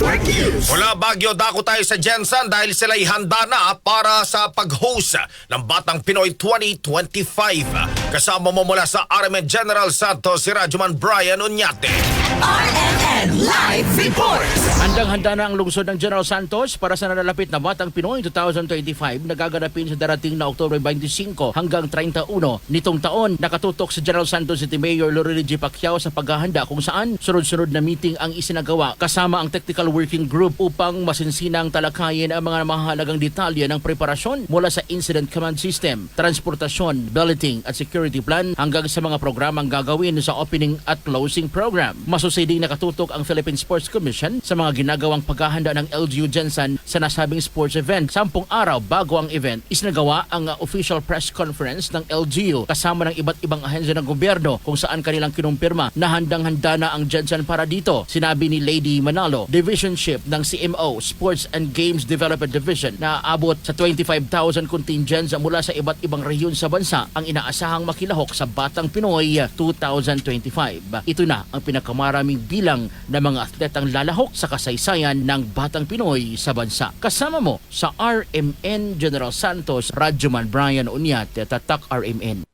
Network News. Mula Baguio, dako tayo sa Jensen dahil sila'y handa na para sa pag-host ng Batang Pinoy 2025. Kasama mo mula sa RMN General Santos si Rajuman Brian Unyate. RMN Live Reports. Handang-handa na ang lungsod ng General Santos para sa nalalapit na Batang Pinoy 2025 na gaganapin sa darating na Oktubre 25 hanggang 31 nitong taon. Nakatutok sa General Santos City Mayor Lorene G. Pacquiao sa paghahanda kung saan sunod-sunod na meeting ang isinagawa kasama ang Technical Working Group upang masinsinang talakayin ang mga mahalagang detalye ng preparasyon mula sa Incident Command System, transportasyon, balloting at security plan hanggang sa mga programang gagawin sa opening at closing program. Masusiding nakatutok ang Philippine Sports Commission sa mga ginagawang paghahanda ng LGU Jensen sa nasabing sports event. Sampung araw bago ang event, isinagawa ang uh, official press conference ng LGU kasama ng iba't ibang ahensya ng gobyerno kung saan kanilang kinumpirma na handang-handa na ang Jensen para dito. Sinabi ni Lady Manalo, Division Chief ng CMO, Sports and Games Development Division na abot sa 25,000 contingents mula sa iba't ibang rehiyon sa bansa ang inaasahang makilahok sa Batang Pinoy 2025. Ito na ang pinakamaraming bilang ng mga atletang lalahok sa kasaysayan ng Batang Pinoy sa bansa. Kasama mo sa RMN General Santos, Radyoman Brian Unyat, Tatak RMN.